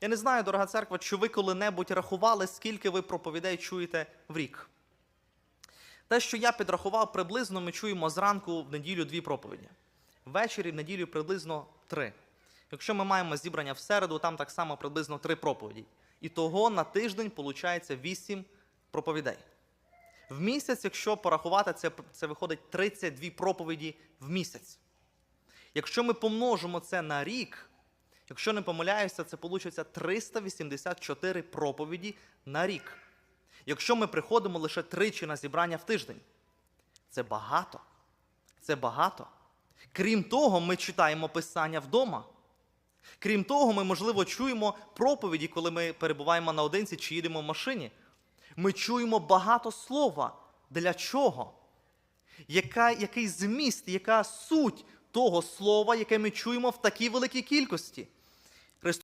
Я не знаю, дорога церква, чи ви коли-небудь рахували, скільки ви проповідей чуєте в рік. Те, що я підрахував, приблизно ми чуємо зранку в неділю дві проповіді. Ввечері в неділю приблизно три. Якщо ми маємо зібрання в середу, там так само приблизно три проповіді. І того на тиждень виходить вісім проповідей. В місяць, якщо порахувати, це, це виходить 32 проповіді в місяць. Якщо ми помножимо це на рік, якщо не помиляюся, це вийде 384 проповіді на рік. Якщо ми приходимо лише тричі на зібрання в тиждень, це багато. Це багато. Крім того, ми читаємо писання вдома. Крім того, ми, можливо, чуємо проповіді, коли ми перебуваємо наодинці чи їдемо в машині. Ми чуємо багато слова. Для чого? Яка, який зміст, яка суть того слова, яке ми чуємо в такій великій кількості?